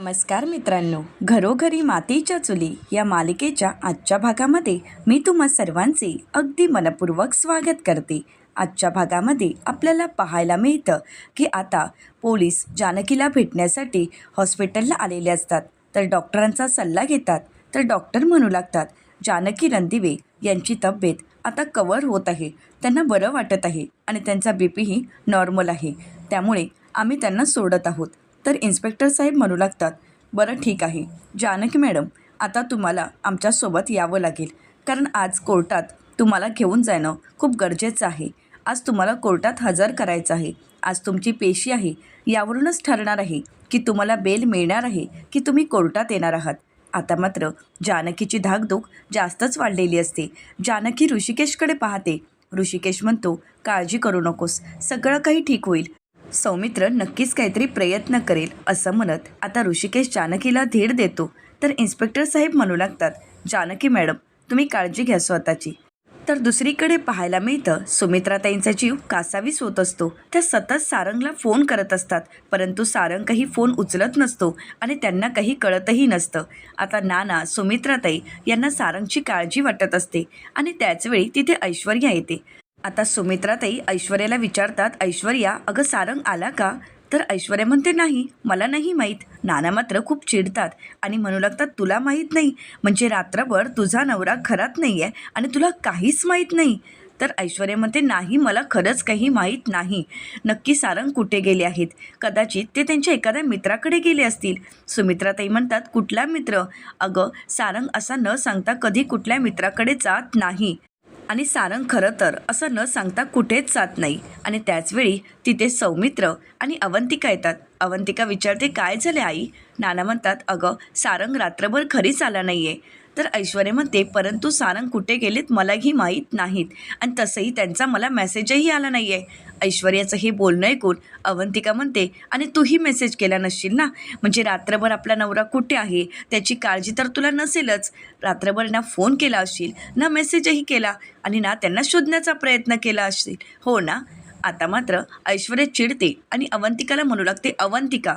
नमस्कार मित्रांनो घरोघरी मातीच्या चुली या मालिकेच्या आजच्या भागामध्ये मी तुम्हा सर्वांचे अगदी मनपूर्वक स्वागत करते. आजच्या भागामध्ये आपल्याला पाहायला मिळतं की आता पोलीस जानकीला भेटण्यासाठी हॉस्पिटलला आलेले असतात. तर डॉक्टरांचा सल्ला घेतात तर डॉक्टर म्हणू लागतात जानकी रणदिवे यांची तब्येत आता कवर होत आहे त्यांना बरं वाटत आहे आणि त्यांचा बी पीही नॉर्मल आहे. त्यामुळे आम्ही त्यांना सोडत आहोत. तर इन्स्पेक्टर साहेब म्हणू लागतात बरं ठीक आहे. जानकी मॅडम आता तुम्हाला आमच्यासोबत यावं लागेल. कारण आज कोर्टात तुम्हाला घेऊन जाणं खूप गरजेचं आहे. आज तुम्हाला कोर्टात हजर करायचं आहे. आज तुमची पेशी आहे. यावरूनच ठरणार आहे की तुम्हाला बेल मिळणार आहे की तुम्ही कोर्टात येणार आहात. आता मात्र जानकीची धाकधूक जास्तच वाढलेली असते. जानकी ऋषिकेशकडे पाहते. ऋषिकेश म्हणतो काळजी करू नकोस. सगळं काही ठीक होईल. सौमित्र नक्कीच काहीतरी प्रयत्न करेल असं म्हणत आता ऋषिकेश जानकीला धीर देतो. तर इन्स्पेक्टर साहेब म्हणू लागतात जानकी मॅडम तुम्ही काळजी घ्या स्वतःची. तर दुसरीकडे पाहायला मिळतं सुमित्राताईंचा जीव कासावीस होत असतो. त्या सतत सारंगला फोन करत असतात परंतु सारंग काही फोन उचलत नसतो आणि त्यांना काही कळतही नसतं. आता नाना सुमित्राताई यांना सारंगची काळजी वाटत असते आणि त्याचवेळी तिथे ऐश्वर्या येते. आता सुमित्राताई ऐश्वर्याला विचारतात ऐश्वर्या अगं सारंग आला का? तर ऐश्वर्या म्हणते नाही मला नाही माहीत. नाना मात्र खूप चिडतात आणि म्हणू लागतात तुला माहीत नाही म्हणजे रात्रभर तुझा नवरा घरात नाही आहे आणि तुला काहीच माहीत नाही. तर ऐश्वर्या म्हणते नाही मला खरंच काही माहीत नाही. नक्की सारंग कुठे गेले आहेत? कदाचित ते त्यांच्या एखाद्या मित्राकडे गेले असतील. सुमित्राताई म्हणतात कुठला मित्र? अगं सारंग असा न सांगता कधी कुठल्या मित्राकडे जात नाही. आणि सारंग खरं तर असं न सांगता कुठेच जात नाही. आणि त्याचवेळी तिथे सौमित्र आणि अवंतिका येतात. अवंतिका विचारते काय झाले आई? नाना म्हणतात अगं सारंग रात्रभर घरीच आला नाही आहे तर ऐश्वर्या म्हणते परंतु सारंग कुठे गेलेत? मलाही माहीत नाहीत. आणि तसंही त्यांचा मला मेसेजही आला नाही आहे ऐश्वर्याचं हे बोलणं ऐकून अवंतिका म्हणते आणि तूही मेसेज केला नसशील ना? म्हणजे रात्रभर आपला नवरा कुठे आहे? त्याची काळजी तर तुला नसेलच. रात्रभर ना फोन केला असशील ना मेसेजही केला आणि ना त्यांना शोधण्याचा प्रयत्न केला असशील. हो ना? आता मात्र ऐश्वर्या चिडते आणि अवंतिकाला म्हणू लागते अवंतिका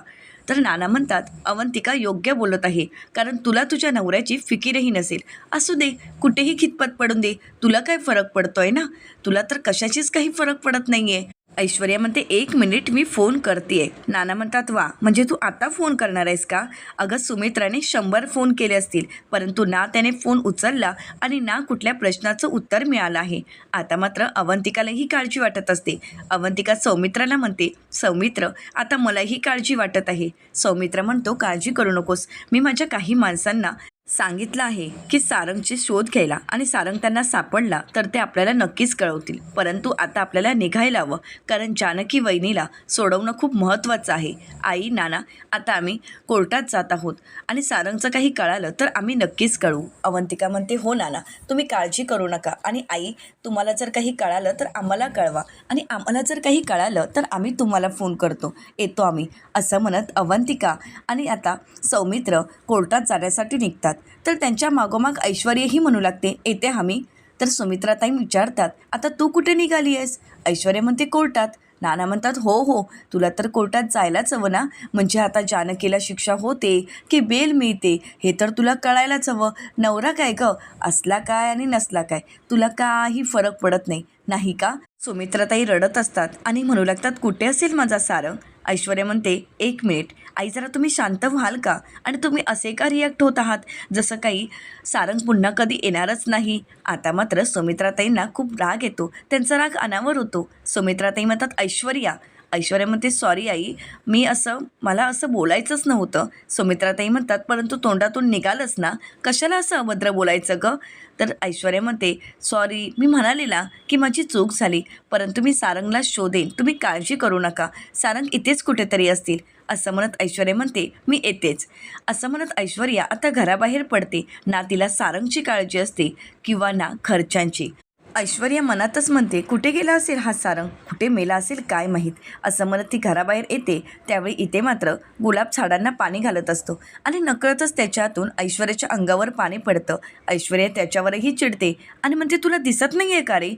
तर नाना म्हणतात अवंतिका योग्य बोलत आहे कारण तुला तुझ्या नवऱ्याची फिकीरही नसेल. असू दे कुठेही खितपत पडून दे तुला काय फरक पडतोय ना? तुला तर कशाचीच काही फरक पडत नाही आहे ऐश्वर्या म्हणते एक मिनिट मी फोन करते नाना म्हणतात वा म्हणजे तू आता फोन करणार आहेस का? अगं सुमित्राने शंभर फोन केले असतील परंतु ना त्याने फोन उचलला आणि ना कुठल्या प्रश्नाचं उत्तर मिळालं आहे. आता मात्र अवंतिकालाही काळजी वाटत असते. अवंतिका सौमित्राला म्हणते सौमित्र आता मलाही काळजी वाटत आहे. सौमित्र म्हणतो काळजी करू नकोस. मी माझ्या काही माणसांना सांगितलं आहे की सारंगचे शोध घ्यायला आणि सारंग त्यांना सापडला तर ते आपल्याला नक्कीच कळवतील. परंतु आता आपल्याला निघायला हवं कारण जानकी वहिनीला सोडवणं खूप महत्त्वाचं आहे. आई नाना आता आम्ही कोर्टात जात आहोत आणि सारंगचं काही कळालं तर आम्ही नक्कीच कळवू. अवंतिका म्हणते हो नाना तुम्ही काळजी करू नका. आणि आई तुम्हाला जर काही कळालं तर आम्हाला कळवा. आणि आम्हाला जर काही कळालं तर आम्ही तुम्हाला फोन करतो. येतो आम्ही असं म्हणत अवंतिका आणि आता सौमित्र कोर्टात जाण्यासाठी निघतात. तर त्यांच्या मागोमाग ऐश्वर्याही म्हणू लागते येते आम्ही तर सुमित्राताई विचारतात आता तू कुठे निघाली आहेस? ऐश्वर्या म्हणते कोर्टात. नाना म्हणतात हो हो तुला तर कोर्टात जायलाच हवं ना? म्हणजे आता जानकीला शिक्षा होते की बेल मिळते हे तर तुला कळायलाच हवं. नवरा काय ग? असला काय आणि नसला काय? तुला काही फरक पडत नाही नाही का? सुमित्राताई रडत असतात आणि म्हणू लागतात कुठे असेल माझा सारंग? ऐश्वर्या म्हणते एक मिनिट. आई जरा तुम्ही शांत व्हाल का? आणि तुम्ही असे का रिॲक्ट होत आहात? जसं काही सारंग पुन्हा कधी येणारच नाही. आता मात्र सुमित्राताईंना खूप राग येतो. त्यांचा राग अनावर होतो. सुमित्राताई म्हणतात ऐश्वर्या ऐश्वर्या म्हणते सॉरी आई मी असं मला असं बोलायचंच नव्हतं. सुमित्राताई म्हणतात परंतु तोंडातून निघालच ना कशाला असं अभद्र बोलायचं ग? तर ऐश्वर्या म्हणते सॉरी मी म्हणालेला की माझी चूक झाली परंतु मी सारंगला शोधेन तुम्ही काळजी करू नका सारंग इथेच कुठेतरी असतील. असं म्हणत ऐश्वर्या म्हणते मी येतेच. असं म्हणत ऐश्वर्या आता घराबाहेर पडते ना तिला सारंगची काळजी असते किंवा ना खर्चांची ऐश्वर्या मनातच म्हणते कुठे गेला असेल हा सारंग? कुठे मेला असेल काय माहीत? असं म्हणत ती घराबाहेर येते. त्यावेळी इथे मात्र गुलाब झाडांना पाणी घालत असतो आणि नकळतच त्याच्यातून ऐश्वर्याच्या अंगावर पाणी पडतं. ऐश्वर्या त्याच्यावरही चिडते आणि म्हणते तुला दिसत नाही आहे का रे?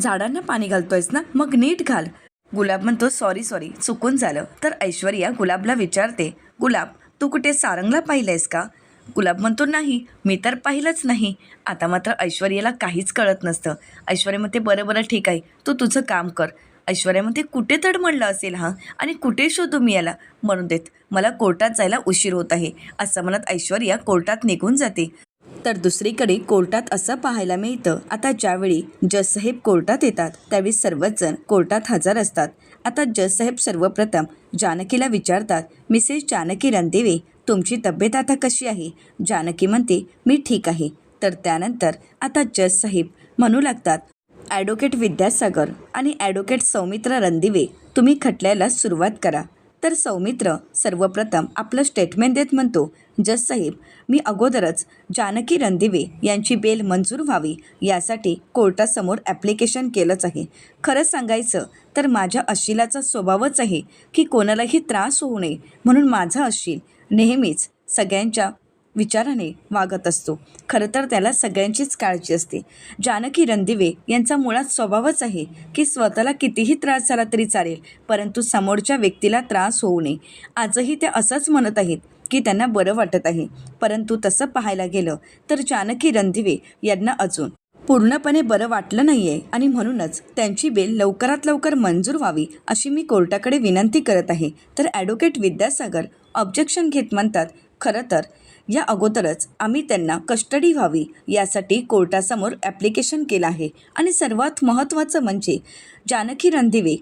झाडांना पाणी घालतोयस ना? मग नीट घाल. गुलाब म्हणतो सॉरी सॉरी चुकून झालं. तर ऐश्वर्या गुलाबला विचारते गुलाब तू कुठे सारंगला पाहिलंयस का? गुलाब म्हणतो नाही मी तर पाहिलंच नाही. आता मात्र ऐश्वर्याला काहीच कळत नसतं. ऐश्वर्या म्हणते बरं बरं ठीक आहे. तू तुझं काम कर. ऐश्वर्या म्हणते कुठे तडमडलं असेल हा? आणि कुठे शोधू मी याला? म्हणून देत मला कोर्टात जायला उशीर होत आहे. असं म्हणत ऐश्वर्या कोर्टात निघून जाते. तर दुसरीकडे कोर्टात असं पाहायला मिळतं आता ज्यावेळी जजसाहेब कोर्टात येतात त्यावेळी सर्वच जण कोर्टात हजर असतात. आता जजसाहेब सर्वप्रथम जानकीला विचारतात मिसेस जानकी रणदेवे तुमची तब्येत आता कशी आहे? जानकी म्हणते मी ठीक आहे. तर त्यानंतर आता जजसाहेब म्हणू लागतात ॲडव्होकेट विद्यासागर आणि ॲडव्होकेट सौमित्र रणदिवे तुम्ही खटल्याला सुरुवात करा. तर सौमित्र सर्वप्रथम आपलं स्टेटमेंट देत म्हणतो जज साहेब मी अगोदरच जानकी रणदिवे यांची बेल मंजूर व्हावी यासाठी कोर्टासमोर ॲप्लिकेशन केलंच आहे. खरं सांगायचं तर माझ्या अशिलाचा स्वभावच आहे की कोणालाही त्रास होऊ नये म्हणून माझा अशील नेहमीच सगळ्यांच्या विचाराने वागत असतो. खरं तर त्याला सगळ्यांचीच काळजी असते. जानकी रणदिवे यांचा मुळात स्वभावच आहे की स्वतःला कितीही त्रास झाला तरी चालेल परंतु समोरच्या व्यक्तीला त्रास होऊ नये. आजही ते असंच म्हणत आहेत की त्यांना बरं वाटत आहे. परंतु तसं पाहायला गेलं तर जानकी रणदिवे यांना अजून पूर्णपणे बरं वाटलं नाही आहे आणि म्हणूनच त्यांची बेल लवकरात लवकर मंजूर व्हावी अशी मी कोर्टाकडे विनंती करत आहे. तर ॲडव्होकेट विद्यासागर ऑब्जेक्शन घेत म्हणतात खरं तर या अगोदरच आम्ही त्यांना कस्टडी व्हावी यासाठी कोर्टासमोर ॲप्लिकेशन केलं आहे. आणि सर्वात महत्त्वाचं म्हणजे जानकी रणदिवे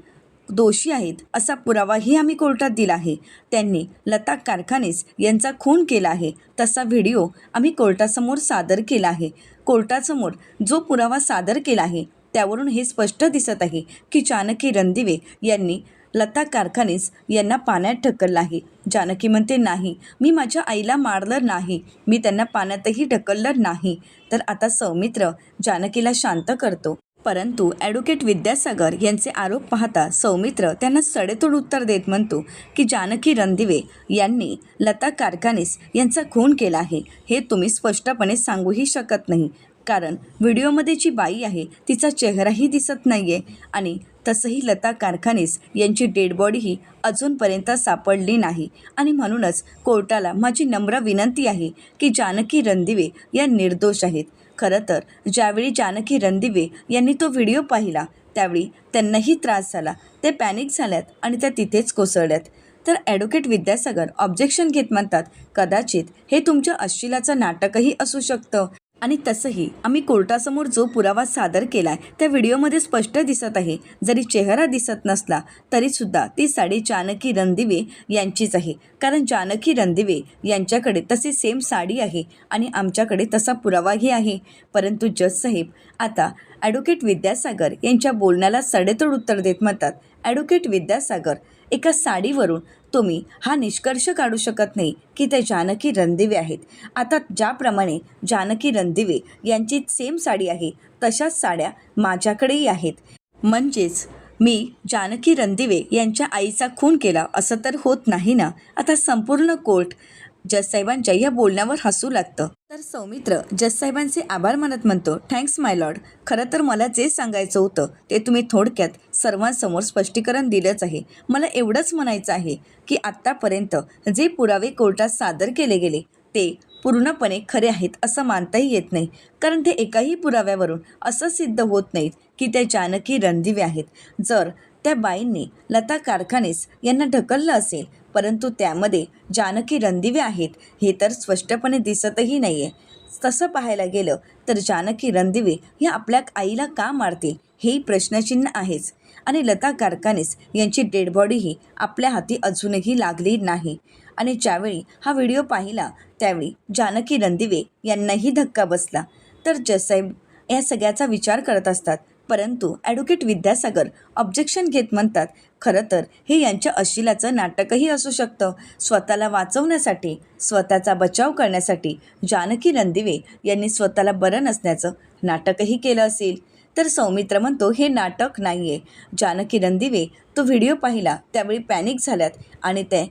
दोषी आहेत असा पुरावाही आम्ही कोर्टात दिला आहे. त्यांनी लता कारखानेस यांचा खून केला आहे. तसा व्हिडिओ आम्ही कोर्टासमोर सादर केला आहे. कोर्टासमोर जो पुरावा सादर केला आहे त्यावरून हे स्पष्ट दिसत आहे की जानकी रणदिवे यांनी लता कारखानेस यांना पाण्यात ढकललं आहे. जानकी म्हणते नाही मी माझ्या आईला मारलं नाही. मी त्यांना पाण्यातही ढकललं नाही. तर आता सौमित्र जानकीला शांत करतो. परंतु ॲडव्होकेट विद्यासागर यांचे आरोप पाहता सौमित्र त्यांना सडेतोड उत्तर देत म्हणतो की जानकी रणदिवे यांनी लता कारखानेस यांचा खून केला आहे. हे तुम्ही स्पष्टपणे सांगूही शकत नाही. कारण व्हिडिओमध्ये जी बाई आहे तिचा चेहराही दिसत नाही आहे आणि तसंही लता कारखानेस यांची डेड बॉडीही अजूनपर्यंत सापडली नाही. आणि म्हणूनच कोर्टाला माझी नम्र विनंती आहे की जानकी रणदिवे या निर्दोष आहेत. खरं तर ज्यावेळी जानकी रणदिवे यांनी तो व्हिडिओ पाहिला त्यावेळी त्यांनाही त्रास झाला. ते पॅनिक झाल्यात आणि त्या तिथेच कोसळल्यात. तर ॲडव्होकेट विद्यासागर ऑब्जेक्शन घेत म्हणतात कदाचित हे तुमच्या अश्लीलाचं नाटकही असू शकतं. आणि तसंही आम्ही कोर्टासमोर जो पुरावा सादर केला आहे त्या व्हिडिओमध्ये स्पष्ट दिसत आहे. जरी चेहरा दिसत नसला तरीसुद्धा ती साडी जानकी रणदिवे यांचीच आहे कारण जानकी रणदिवे यांच्याकडे तशी सेम साडी आहे आणि आमच्याकडे तसा पुरावाही आहे. परंतु जज साहेब आता ॲडव्होकेट विद्यासागर यांच्या बोलण्याला सडेतोड उत्तर देत म्हणतात. ॲडव्होकेट विद्यासागर एका साडीवरून तुम्ही हा निष्कर्ष काढू शकत नाही की ते जानकी रणदिवे आहेत. आता ज्याप्रमाणे जानकी रणदिवे यांची सेम साडी आहे तशाच साड्या माझ्याकडेही आहेत. म्हणजेच मी जानकी रणदिवे यांच्या आईचा खून केला असं तर होत नाही ना? आता संपूर्ण कोर्ट जससाहेबांच्या या बोलण्यावर हसू लागतं. तर सौमित्र जससाहेबांचे आभार मानत म्हणतो थँक्स माय लॉर्ड खरं तर मला जे सांगायचं होतं ते तुम्ही थोडक्यात सर्वांसमोर स्पष्टीकरण दिलंच आहे. मला एवढंच म्हणायचं आहे की आत्तापर्यंत जे पुरावे कोर्टात सादर केले गेले ते पूर्णपणे खरे आहेत असं मानताही येत नाही. कारण ते एकाही पुराव्यावरून असं सिद्ध होत नाहीत की त्या जानकी रणदिवे आहेत. जर त्या बाईंनी लता कारखानेस यांना ढकललं असेल परंतु त्यामध्ये जानकी रणदिवे आहेत हे तर स्पष्टपणे दिसतही नाही आहे तसं पाहायला गेलं तर जानकी रणदिवे हे आपल्या आईला का मारतील हेही प्रश्नचिन्ह आहेच. आणि लता कारखानेस यांची डेड बॉडीही आपल्या हाती अजूनही लागली नाही. आणि ज्यावेळी हा व्हिडिओ पाहिला त्यावेळी जानकी रणदिवे यांनाही धक्का बसला. तर जसाहेब या सगळ्याचा विचार करत असतात परंतु ॲडव्होकेट विद्यासागर ऑब्जेक्शन घेत म्हणतात खरं तर हे यांच्या अशिलाचं नाटकही असू शकतं. स्वतःला वाचवण्यासाठी स्वतःचा बचाव करण्यासाठी जानकी रणदिवे यांनी स्वतःला बरं नसण्याचं नाटकही केलं असेल. तर सौमित्र म्हणतो हे नाटक नाही आहे जानकी रणदिवे तो व्हिडिओ पाहिला त्यावेळी पॅनिक झाल्यात आणि ते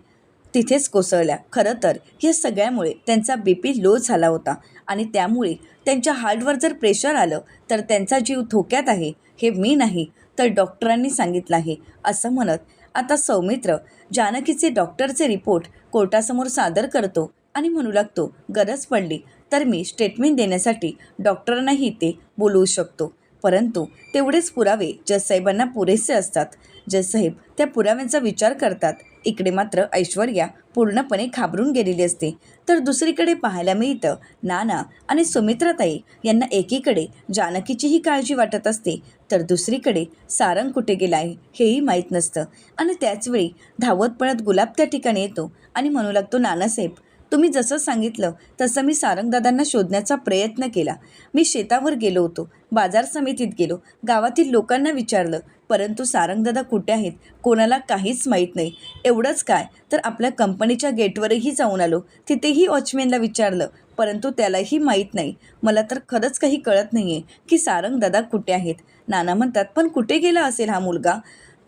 तिथेच कोसळल्या. खरं तर या सगळ्यामुळे त्यांचा बी पी लो झाला होता आणि त्यामुळे त्यांच्या हार्टवर जर प्रेशर आलं तर त्यांचा जीव धोक्यात आहे. हे मी नाही. तर डॉक्टरांनी सांगितलं आहे असं म्हणत आता सौमित्र जानकीचे डॉक्टरचे रिपोर्ट कोर्टासमोर सादर करतो आणि म्हणू लागतो गरज पडली तर मी स्टेटमेंट देण्यासाठी डॉक्टरांनाही ते बोलवू शकतो. परंतु तेवढेच पुरावे जजसाहेबांना पुरेसे असतात. जजसाहेब त्या पुराव्यांचा विचार करतात. इकडे मात्र ऐश्वर्या पूर्णपणे घाबरून गेलेली असते. तर दुसरीकडे पाहायला मिळतं. नाना आणि सुमित्राताई यांना एकीकडे जानकीचीही काळजी वाटत असते तर दुसरीकडे सारंग कुठे गेला आहे हेही माहीत नसतं. आणि त्याचवेळी धावत पळत गुलाब त्या ठिकाणी येतो आणि म्हणू लागतो नानासाहेब तुम्ही जसं सांगितलं तसं मी सारंगदादांना शोधण्याचा प्रयत्न केला. मी शेतावर गेलो होतो बाजार समितीत गेलो. गावातील लोकांना विचारलं परंतु सारंगदादा कुठे आहेत? कोणाला काहीच माहीत नाही. एवढंच काय? तर आपल्या कंपनीच्या गेटवरही जाऊन आलो. तिथेही वॉचमॅनला विचारलं. परंतु त्यालाही माहीत नाही. मला तर खरंच काही कळत नाही आहे की सारंगदादा कुठे आहेत? नाना म्हणतात पण कुठे गेला असेल हा मुलगा?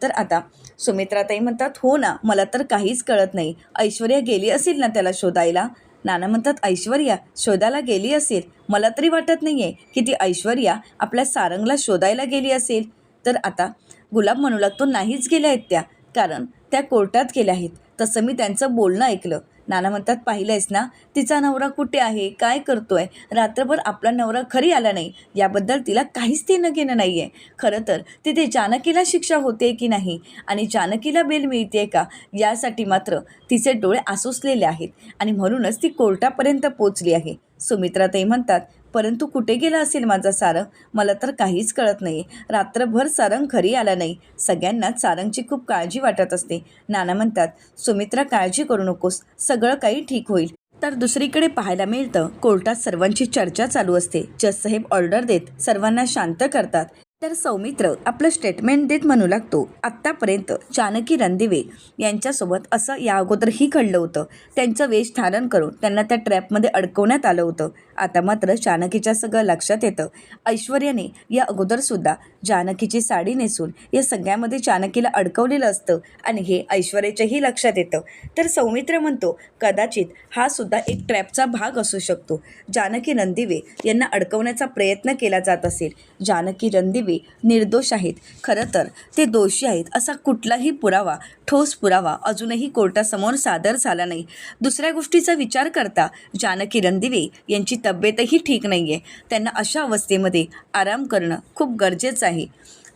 तर आता सुमित्राताई म्हणतात हो ना मला तर काहीच कळत नाही. ऐश्वर्या गेली असेल ना त्याला शोधायला? नाना म्हणतात ऐश्वर्या शोधायला गेली असेल? मला तरी वाटत नाही आहे की ती ऐश्वर्या आपल्या सारंगला शोधायला गेली असेल. तर आता गुलाब म्हणू लागतो नाहीच गेल्या आहेत त्या. कारण त्या कोर्टात गेल्या आहेत. तसं मी त्यांचं बोलणं ऐकलं. नाना म्हणतात पाहिलंयस ना? तिचा नवरा कुठे आहे? काय करतोय? रात्रभर आपला नवरा खरी आला नाही. याबद्दल तिला काहीच देणं घेणं नाही आहे खरं तर तिथे जानकीला शिक्षा होते की नाही? आणि जानकीला बेल मिळते का? यासाठी मात्र तिचे डोळे आसुसलेले आहेत. आणि म्हणूनच ती कोर्टापर्यंत पोचली आहे. सुमित्रा ते म्हणतात परंतु कुठे गेला असेल माझा सारंग मला तर काहीच कळत नाही रात्रभर सारंग घरी आला नाही. सगळ्यांनाच सारंगची खूप काळजी वाटत असते. नाना म्हणतात सुमित्रा काळजी करू नकोस. सगळं काही ठीक होईल. तर दुसरीकडे पाहायला मिळतं कोर्टात सर्वांची चर्चा चालू असते. जजसाहेब ऑर्डर देत सर्वांना शांत करतात. तर सौमित्र आपलं स्टेटमेंट देत म्हणू लागतो. आत्तापर्यंत जानकी रणदिवे यांच्यासोबत असं या अगोदरही घडलं होतं. त्यांचं वेश धारण करून त्यांना त्या ट्रॅपमध्ये अडकवण्यात आलं होतं. आता मात्र जानकीच्या सगळं लक्षात येतं. ऐश्वर्याने या अगोदरसुद्धा जानकीची साडी नेसून या सगळ्यामध्ये जानकीला अडकवलेलं असतं आणि हे ऐश्वर्याच्याही लक्षात येतं. तर सौमित्र म्हणतो कदाचित हा सुद्धा एक ट्रॅपचा भाग असू शकतो. जानकी रणदिवे यांना अडकवण्याचा प्रयत्न केला जात असेल. जानकी रणदिवे निर्दोष आहेत. खरं तर ते दोषी आहेत असा कुठलाही पुरावा ठोस पुरावा अजूनही कोर्टासमोर सादर झाला नाही. दुसऱ्या गोष्टीचा विचार करता जानकी रणदिवे यांची तब्येतही ठीक नाही आहे त्यांना अशा अवस्थेमध्ये आराम करणं खूप गरजेचं आहे.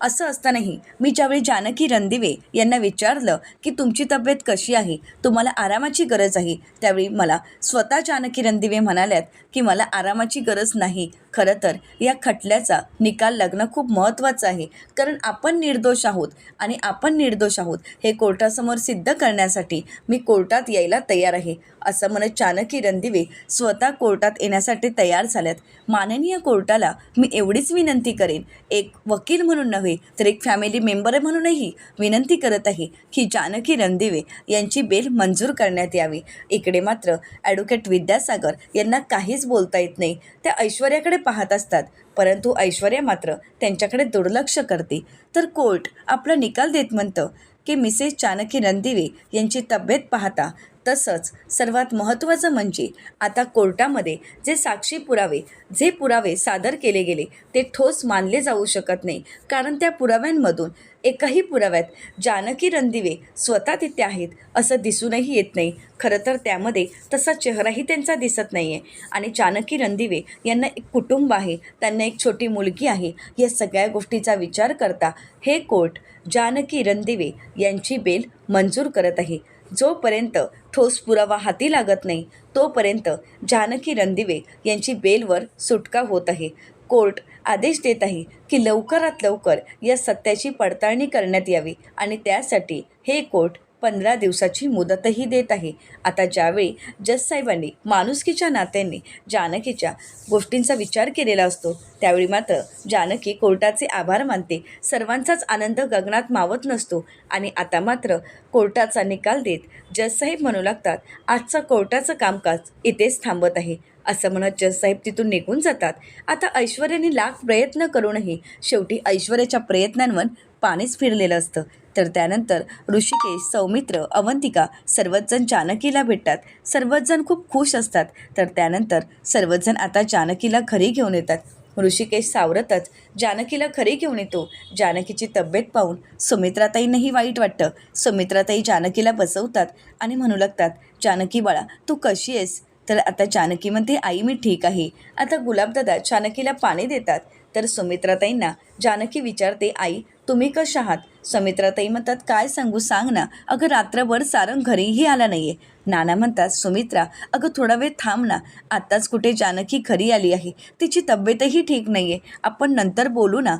असं असतानाही मी ज्यावेळी जानकी रणदिवे यांना विचारलं की तुमची तब्येत कशी आहे तुम्हाला आरामाची गरज आहे त्यावेळी मला स्वतः जानकी रणदिवे म्हणाल्यात की मला आरामाची गरज नाही. खरं तर या खटल्याचा निकाल लागणं खूप महत्त्वाचं आहे कारण आपण निर्दोष आहोत आणि आपण निर्दोष आहोत हे कोर्टासमोर सिद्ध करण्यासाठी मी कोर्टात यायला तयार आहे असं म्हणत चानकी रणदिवे स्वतः कोर्टात येण्यासाठी तयार झाल्यात. माननीय कोर्टाला मी एवढीच विनंती करेन एक वकील म्हणून नव्हे तर एक फॅमिली मेंबर म्हणूनही विनंती करत आहे की जानकी रणदिवे यांची बेल मंजूर करण्यात यावी. इकडे मात्र ॲडव्होकेट विद्यासागर यांना काहीच बोलता येत नाही. त्या ऐश्वर्याकडे पाहत असतात परंतु ऐश्वर्या मात्र त्यांच्याकडे दुर्लक्ष करते. तर कोर्ट आपला निकाल देत म्हणतं की मिसेस जानकी रणदिवे यांची तब्येत पाहता तसंच सर्वात महत्त्वाचं म्हणजे आता कोर्टामध्ये जे साक्षी पुरावे जे पुरावे सादर केले गेले ते ठोस मानले जाऊ शकत नाही. कारण त्या पुराव्यांमधून एकाही पुराव्यात जानकी रणदिवे स्वतः तिथे आहेत असं दिसूनही येत नाही. खरं तर त्यामध्ये तसा चेहराही त्यांचा दिसत नाही आहे आणि जानकी रणदिवे यांना एक कुटुंब आहे त्यांना एक छोटी मुलगी आहे या सगळ्या गोष्टीचा विचार करता हे कोर्ट जानकी रणदिवे यांची बेल मंजूर करत आहे. जोपर्यंत ठोस पुरावा हाती लागत नाही. तोपर्यंत जानकी रणदिवे यांची बेलवर सुटका होत आहे. कोर्ट आदेश देत आहे की लवकरात लवकर या सत्याची पडताळणी करण्यात यावी आणि त्यासाठी हे कोर्ट पंधरा दिवसाची मुदतही देत आहे. आता ज्यावेळी जजसाहेबांनी माणुसकीच्या नात्याने जानकीच्या गोष्टींचा विचार केलेला असतो त्यावेळी मात्र जानकी कोर्टाचे आभार मानते. सर्वांचाच आनंद गगनात मावत नसतो आणि आता मात्र कोर्टाचा निकाल देत जजसाहेब म्हणू लागतात आजचं कोर्टाचं कामकाज इथेच थांबत आहे. असं म्हणत जजसाहेब तिथून निघून जातात. आता ऐश्वर्याने लाख प्रयत्न करूनही शेवटी ऐश्वर्याच्या प्रयत्नांवर पाणीच फिरलेलं असतं. तर त्यानंतर ऋषिकेश सौमित्र अवंतिका सर्वचजण जानकीला भेटतात. सर्वचजण खूप खुश असतात. तर त्यानंतर सर्वचजण आता जानकीला घरी घेऊन येतात. ऋषिकेश सावरतच जानकीला खरी घेऊन येतो. जानकीची तब्येत पाहून सुमित्राताईंनाही वाईट वाटतं. सुमित्राताई जानकीला बसवतात आणि म्हणू लागतात जानकी बाळा तू कशी आहेस? तर आता जानकी म्हणते आई मी ठीक आहे. आता गुलाबदादा जानकीला पाणी देतात. तर सुमित्राताईंना जानकी विचारते आई तुम्ही कशा आहात? सुमित्राताई म्हणतात काय सांगू सांग ना. अगं रात्रभर सारंग घरीही आला नाही आहे नाना म्हणतात सुमित्रा अगं थोडा वेळ थांब ना. आत्ताच कुठे जानकी घरी आली आहे. तिची तब्येतही ठीक नाही आहे आपण नंतर बोलू ना.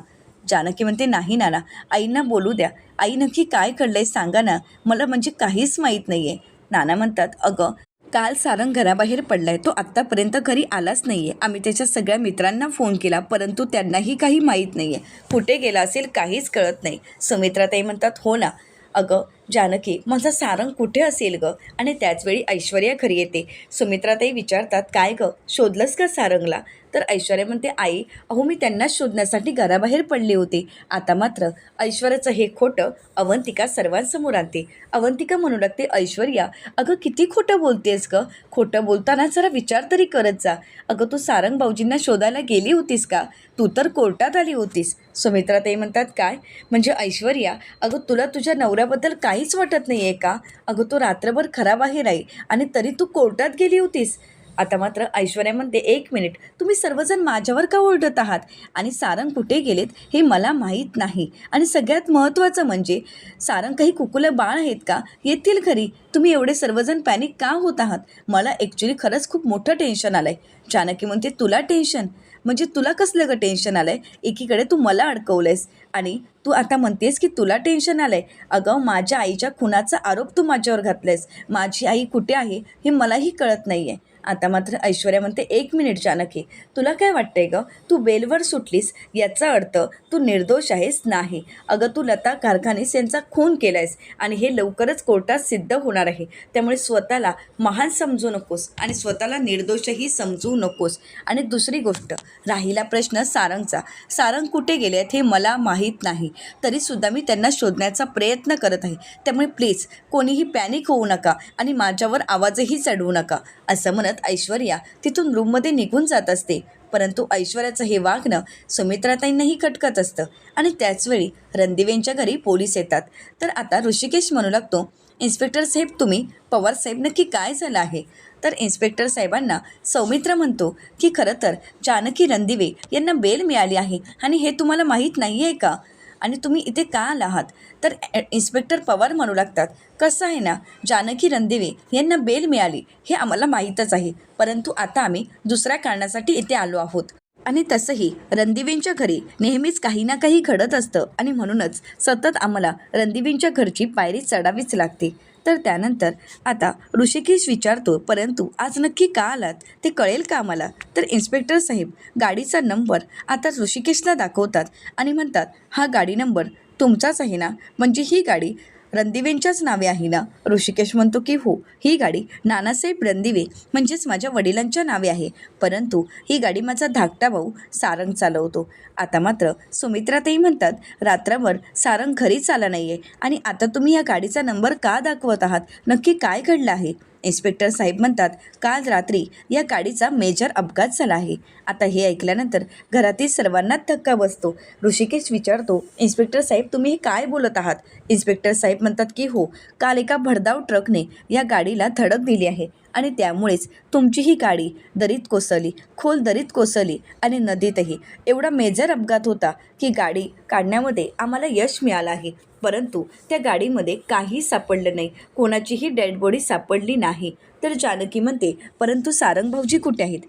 जानकी म्हणते नाही नाना. आईंना बोलू द्या. आई नक्की काय घडलंय सांगा ना. मला म्हणजे काहीच माहीत नाही आहे नाना म्हणतात अगं काल सारंग घराबाहेर पडलाय. तो आत्तापर्यंत घरी आलाच नाही आहे आम्ही त्याच्या सगळ्या मित्रांना फोन केला परंतु त्यांनाही काही माहीत नाही आहे कुठे गेला असेल काहीच कळत नाही. सुमित्राताई म्हणतात हो ना. अगं जानकी माझा सारंग कुठे असेल गं? आणि त्याचवेळी ऐश्वर्या घरी येते. सुमित्राताई विचारतात काय गं? शोधलंस का सारंगला? तर ऐश्वर्या म्हणते आई अहो मी त्यांनाच शोधण्यासाठी घराबाहेर पडले होते. आता मात्र ऐश्वर्याचं हे खोटं अवंतिका सर्वांसमोर आणते. अवंतिका म्हणू लागते ऐश्वर्या अगं किती खोटं बोलतेस गं? खोटं बोलताना जरा विचार तरी करत जा. अगं तू सारंग भाऊजींना शोधायला गेली होतीस का? तू तर कोर्टात आली होतीस. सुमित्रा ते म्हणतात काय? म्हणजे ऐश्वर्या अगं तुला तुझ्या नवऱ्याबद्दल काहीच वाटत नाही आहे का? अगं तो रात्रभर खराबाहेर आहे आणि तरी तू कोर्टात गेली होतीस. आता मात्र ऐश्वर्या म्हणते एक मिनिट. तुम्ही सर्वजण माझ्यावर का ओरडत आहात? आणि सारंग कुठे गेलेत हे मला माहीत नाही. आणि सगळ्यात महत्त्वाचं म्हणजे सारंग काही कुकुलं बाळ आहेत का? येतील घरी. तुम्ही एवढे सर्वजण पॅनिक का होत आहात? मला ॲक्च्युली खरंच खूप मोठं टेन्शन आलं आहे जानकी म्हणते तुला टेन्शन म्हणजे तुला कसलं ग टेन्शन आलं आहे एकीकडे तू मला अडकवलंयस. आणि तू आता म्हणतेस की तुला टेन्शन आलं आहे अगं माझ्या आईच्या खुनाचा आरोप तू माझ्यावर घातलायस. माझी आई कुठे आहे हे मलाही कळत नाही आहे आता मात्र ऐश्वर्या म्हणते एक मिनिट जानकी तुला काय वाटतंय ग? तू बेलवर सुटलीस याचा अर्थ तू निर्दोष आहेस नाही. अगं तू लता कारखानीस यांचा खून केलायस आणि हे लवकरच कोर्टात सिद्ध होणार आहे. त्यामुळे स्वतःला महान समजू नकोस आणि स्वतःला निर्दोषही समजू नकोस. आणि दुसरी गोष्ट राहिला प्रश्न सारंगचा. सारंग कुठे गेले आहेत हे मला माहीत नाही. तरीसुद्धा मी त्यांना शोधण्याचा प्रयत्न करत आहे. त्यामुळे प्लीज कोणीही पॅनिक होऊ नका आणि माझ्यावर आवाजही चढवू नका. असं म्हणत ऐश्वर्या तिथून रूममध्ये निघून जात असते. परंतु ऐश्वर्याचं हे वागणं सुमित्राताईंनाही खटकत असतं. आणि त्याचवेळी रणदिवेंच्या घरी पोलीस येतात. तर आता ऋषिकेश म्हणू लागतो इन्स्पेक्टर साहेब तुम्ही पवार साहेब नक्की काय झालं आहे? तर इन्स्पेक्टर साहेबांना सौमित्र म्हणतो की खरं तर जानकी रणदिवे यांना बेल मिळाली आहे आणि हे तुम्हाला माहीत नाही आहे का? आणि तुम्ही इथे का आला आहात? तर इन्स्पेक्टर पवार म्हणू लागतात कसं आहे ना जानकी रणदिवे यांना बेल मिळाली हे आम्हाला माहीतच आहे. परंतु आता आम्ही दुसऱ्या कारणासाठी इथे आलो आहोत. आणि तसंही रणदिवेंच्या घरी नेहमीच काही ना काही घडत असतं आणि म्हणूनच सतत आम्हाला रणदिवेंच्या घरची पायरी चढावीच लागते. तर त्यानंतर आता ऋषिकेश विचारतो परंतु आज नक्की का आलात? ते कळेल का आम्हाला? तर इन्स्पेक्टर साहेब गाडीचा नंबर आता ऋषिकेशला दाखवतात आणि म्हणतात हा गाडी नंबर तुमचाच आहे ना? म्हणजे ही गाडी रणदिवेंच्याच नावे आहे ना? ऋषिकेश म्हणतो की हो ही गाडी नानासाहेब रणदिवे म्हणजेच माझ्या वडिलांच्या नावे आहे. परंतु ही गाडी माझा धाकटा भाऊ सारंग चालवतो. आता मात्र सुमित्राताई म्हणतात रात्रभर सारंग घरीच आला नाही आहे आणि आता तुम्ही या गाडीचा नंबर का दाखवत आहात? नक्की काय घडलं आहे? इन्स्पेक्टर साहेब म्हणतात काल रात्री या गाडीचा मेजर अपघात झाला आहे. आता हे ऐकल्यानंतर घरातील सर्वांनाच धक्का बसतो. ऋषिकेश विचारतो इन्स्पेक्टर साहेब तुम्ही हे काय बोलत आहात? इन्स्पेक्टर साहेब म्हणतात की हो काल एका भडदाव ट्रकने या गाडीला धडक दिली आहे. आणि त्यामुळेच तुमची ही गाडी दरीत कोसळली खोल दरीत कोसळली आणि नदीतही. एवढा मेजर अपघात होता की गाडी काढण्यामध्ये आम्हाला यश मिळालं आहे. परंतु त्या गाडीमध्ये काही सापडलं नाही. कोणाचीही डेड बॉडी सापडली नाही. तर जानकी म्हणते परंतु सारंग भाऊजी कुठे आहेत?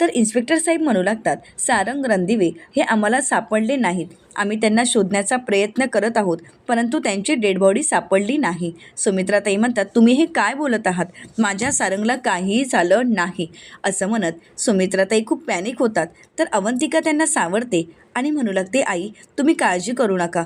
तर इन्स्पेक्टर साहेब म्हणू लागतात सारंग रणदिवे हे आम्हाला सापडले नाहीत. आम्ही त्यांना शोधण्याचा प्रयत्न करत आहोत परंतु त्यांची डेड बॉडी सापडली नाही. सुमित्राताई म्हणतात तुम्ही हे काय बोलत आहात? माझ्या सारंगला काहीही झालं नाही. असं म्हणत सुमित्राताई खूप पॅनिक होतात. तर अवंतिका त्यांना सावरते आणि म्हणू लागते आई तुम्ही काळजी करू नका.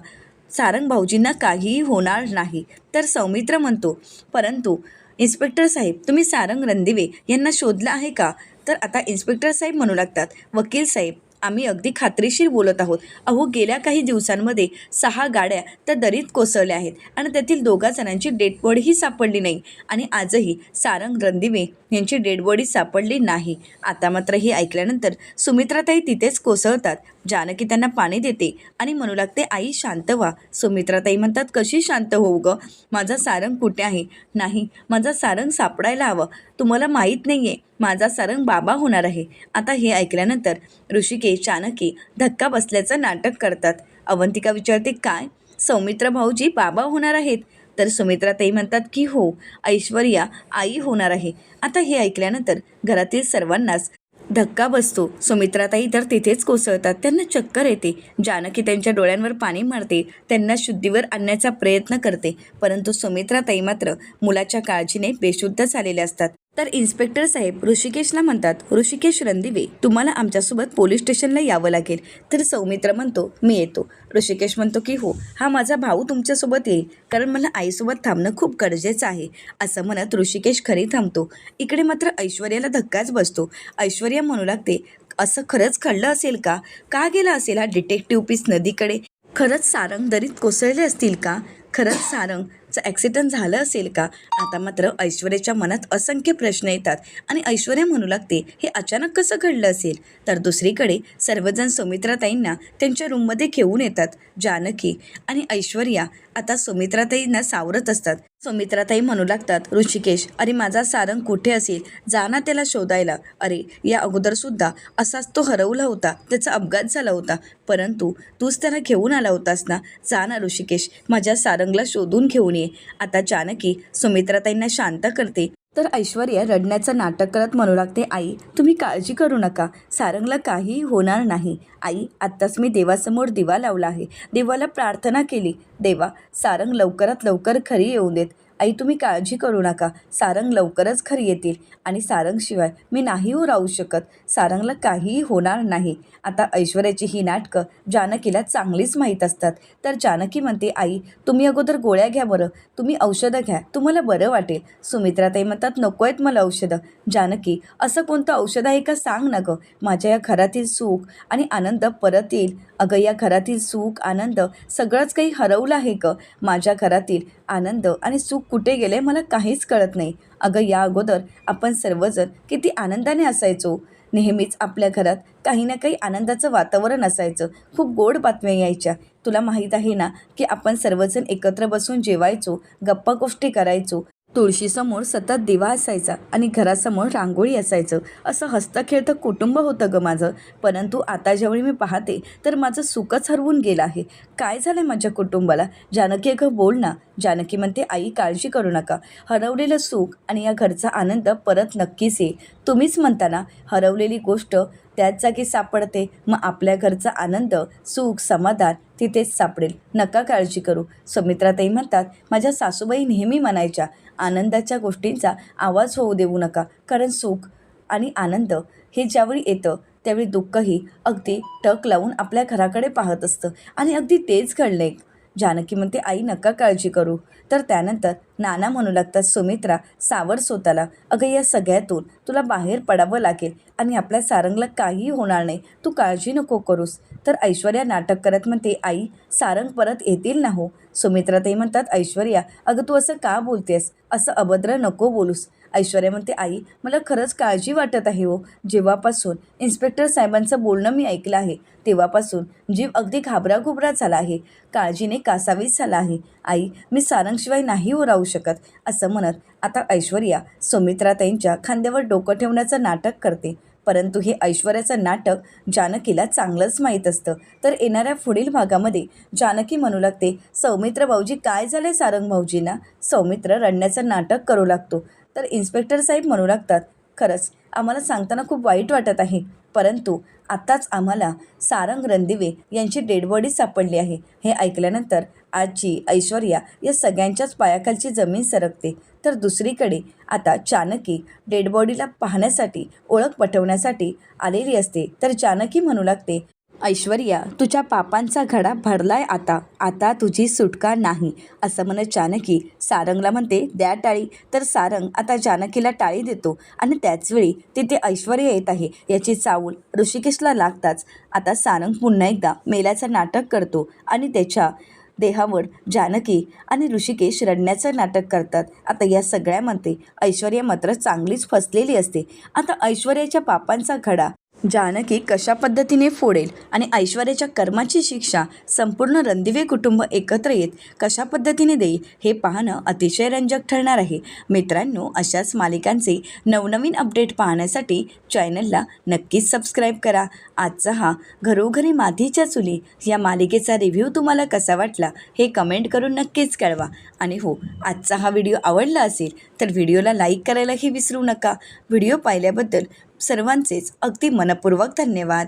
सारंग भाऊजींना काहीही होणार नाही. तर सौमित्र म्हणतो परंतु इन्स्पेक्टर साहेब तुम्ही सारंग रणदिवे यांना शोधलं आहे का? तर आता इन्स्पेक्टर साहेब म्हणू लागतात वकील साहेब आम्ही अगदी खात्रीशीर बोलत आहोत. अहो गेल्या काही दिवसांमध्ये सहा गाड्या त्या दरीत कोसळल्या आहेत आणि त्यातील दोघा जणांची डेडबॉडीही सापडली नाही आणि आजही सारंग रणदिवे यांची डेडबॉडी सापडली नाही. आता मात्र हे ऐकल्यानंतर सुमित्राताई तिथेच कोसळतात. जानकी त्यांना पाणी देते आणि म्हणू लागते आई शांत व्हा. सुमित्राताई म्हणतात कशी शांत होऊ ग? माझा सारंग कुठे आहे? नाही माझा सारंग सापडायला हवं. तुम्हाला माहीत नाही आहे माझा सारंग बाबा होणार आहे. आता हे ऐकल्यानंतर ऋषिकेश चाणकी धक्का बसल्याचं नाटक करतात. अवंतिका विचारते काय? सौमित्र भाऊजी बाबा होणार आहेत? तर सुमित्राताई म्हणतात की हो ऐश्वर्या आई होणार आहे. आता हे ऐकल्यानंतर घरातील सर्वांनाच धक्का बसतो. सुमित्राताई तर तिथेच कोसळतात. त्यांना चक्कर येते. जानकी त्यांच्या डोळ्यांवर पाणी मारते. त्यांना शुद्धीवर आणण्याचा प्रयत्न करते. परंतु सुमित्राताई मात्र मुलाच्या काळजीने बेशुद्ध झालेल्या असतात. तर इन्स्पेक्टर साहेब ऋषिकेशला म्हणतात ऋषिकेश रणदिवे तुम्हाला आमच्यासोबत पोलीस स्टेशनला यावं लागेल. तर सौमित्र म्हणतो मी येतो. ऋषिकेश म्हणतो की हो हा माझा भाऊ तुमच्यासोबत येईल कारण मला आईसोबत थांबणं खूप गरजेचं आहे. असं म्हणत ऋषिकेश खरी थांबतो. इकडे मात्र ऐश्वर्याला धक्काच बसतो. ऐश्वर्या म्हणू लागते असं खरंच घडलं असेल का? का गेला असेल हा डिटेक्टिव्ह पीस नदीकडे? खरंच सारंग दरीत कोसळले असतील का? खरंच सारंग ॲक्सिडेंट झालं असेल का? आता मात्र ऐश्वर्याच्या मनात असंख्य प्रश्न येतात आणि ऐश्वर्या म्हणू लागते हे अचानक कसं घडलं असेल? तर दुसरीकडे सर्वजण सुमित्राताईंना त्यांच्या रूममध्ये घेऊन येतात जानकी आणि ऐश्वर्या. आता सुमित्राताईंना सावरत असतात. सुमित्राताई म्हणू लागतात ऋषिकेश अरे माझा सारंग कुठे असेल? जाना त्याला शोधायला. अरे या अगोदरसुद्धा असाच तो हरवला होता त्याचा अपघात झाला होता. परंतु तूच त्याला घेऊन आला होतास ना? जा ना ऋषिकेश माझ्या सारंगला शोधून घेऊन ये. आता जानकी सुमित्राताईंना शांत करते. तर ऐश्वर्या रडण्याचं नाटक करत म्हणू लागते आई तुम्ही काळजी करू नका. सारंगला काहीही होणार नाही. आई आत्ताच मी देवासमोर दिवा लावला आहे. देवाला प्रार्थना केली. देवा सारंग लवकरात लवकर खरी येऊन देत. आई तुम्ही काळजी करू नका. सारंग लवकरच खरी येतील. आणि सारंगशिवाय मी नाही हो राहू शकत. सारंगला काहीही होणार नाही. आता ऐश्वर्याची ही नाटकं जानकीला चांगलीच माहीत असतात. तर जानकी म्हणते आई तुम्ही अगोदर गोळ्या घ्या बरं. तुम्ही औषधं घ्या. तुम्हाला बरं वाटेल. सुमित्राताई म्हणतात नको आहेत मला औषधं. जानकी असं कोणतं औषध आहे का? सांग ना गं. माझ्या या घरातील सुख आणि आनंद परत येईल. अगं या घरातील सुख आनंद सगळंच काही हरवलं आहे गं. माझ्या घरातील आनंद आणि सुख कुठे गेले मला काहीच कळत नाही. अगं या अगोदर आपण सर्वजण किती आनंदाने असायचो. नेहमीच आपल्या घरात काही ना काही आनंदाचं वातावरण असायचं. खूप गोड बातम्या यायच्या. तुला माहीत आहे ना की आपण सर्वजण एकत्र बसून जेवायचो गप्पा गोष्टी करायचो तुळशीसमोर सतत दिवा असायचा आणि घरासमोर रांगोळी असायचं. असं हस्तखेळ तर कुटुंब होतं गं माझं. परंतु आता ज्यावेळी मी पाहते तर माझं सुखच हरवून गेलं आहे. काय झालं आहे माझ्या कुटुंबाला? जानकी अगं बोल ना. जानकी म्हणते आई काळजी करू नका. हरवलेलं सुख आणि या घरचा आनंद परत नक्कीच येईल. तुम्हीच म्हणताना हरवलेली गोष्ट त्याच जागी सापडते. मग आपल्या घरचा आनंद सुख समाधान तिथेच सापडेल. नका काळजी करू. सुमित्राताई म्हणतात माझ्या सासूबाई नेहमी म्हणायच्या आनंदाच्या गोष्टींचा आवाज होऊ देऊ नका कारण सुख आणि आनंद हे ज्यावेळी येतं त्यावेळी दुःखही अगदी टक लावून आपल्या घराकडे पाहत असतं आणि अगदी तेच घडले जानकी म्हणते आई नका काळजी करू. तर त्यानंतर नाना म्हणू लागतात सुमित्रा सावर स्वतःला. अगं या सगळ्यातून तुला बाहेर पडावं लागेल आणि आपल्या सारंगला काहीही होणार नाही. तू काळजी नको करूस. तर ऐश्वर्या नाटक करत म्हणते आई सारंग परत येतील ना हो? सुमित्रा ते म्हणतात ऐश्वर्या अगं तू असं का बोलतेस? असं अभद्र नको बोलूस. ऐश्वर्या म्हणते आई मला खरंच काळजी वाटत आहे हो. जेव्हापासून इन्स्पेक्टर साहेबांचं बोलणं मी ऐकलं आहे तेव्हापासून जीव अगदी घाबराघुबरा झाला आहे. काळजीने कासावीस झाला आहे. आई मी सारंगशिवाय नाही हो राहू शकत असं म्हणत आता ऐश्वर्या सुमित्राताईंच्या खांद्यावर डोकं ठेवण्याचं नाटक करते. परंतु हे ऐश्वर्याचं नाटक जानकीला चांगलंच माहीत असतं. तर येणाऱ्या पुढील भागामध्ये जानकी म्हणू लागते सौमित्र भाऊजी काय झालं सारंग भाऊजींना? सौमित्र रडण्याचं नाटक करू लागतो. तर इन्स्पेक्टर साहेब म्हणू लागतात खरंच आम्हाला सांगताना खूप वाईट वाटत आहे. परंतु आत्ताच आम्हाला सारंग रणदिवे यांची डेडबॉडी सापडली आहे. हे ऐकल्यानंतर आजी ऐश्वर्या या सगळ्यांच्याच पायाखालची जमीन सरकते. तर दुसरीकडे आता चाणकी डेडबॉडीला पाहण्यासाठी ओळख पटवण्यासाठी आलेली असते. तर चाणकी म्हणू लागते ऐश्वर्या तुझ्या पापांचा घडा भरलाय आता. आता तुझी सुटका नाही. असं म्हणत जानकी सारंगला म्हणते द्या टाळी. तर सारंग आता जानकीला टाळी देतो आणि त्याचवेळी तिथे ऐश्वर्या येत आहे. याची चावूल ऋषिकेशला लागताच. आता सारंग पुन्हा एकदा मेल्याचं नाटक करतो आणि त्याच्या देहावर जानकी आणि ऋषिकेश रडण्याचं नाटक करतात. आता या सगळ्यामध्ये ऐश्वर्या मात्र चांगलीच फसलेली असते. आता ऐश्वर्याच्या पापांचा घडा जानकी कशा पद्धतीने फोडेल आणि ऐश्वर्याच्या कर्माची शिक्षा संपूर्ण रणदिवे कुटुंब एकत्र येत कशा पद्धतीने देईल हे पाहणं अतिशय रंजक ठरणार आहे. मित्रांनो अशाच मालिकांचे नवनवीन अपडेट पाहण्यासाठी चॅनलला नक्कीच सबस्क्राईब करा. आजचा हा घरोघरी मातीच्या चुली या मालिकेचा रिव्ह्यू तुम्हाला कसा वाटला हे कमेंट करून नक्कीच कळवा. आणि हो आजचा हा व्हिडिओ आवडला असेल तर व्हिडिओला लाईक करायलाही विसरू नका. व्हिडिओ पाहिल्याबद्दल सर्वांचेच अगदी मनपूर्वक धन्यवाद.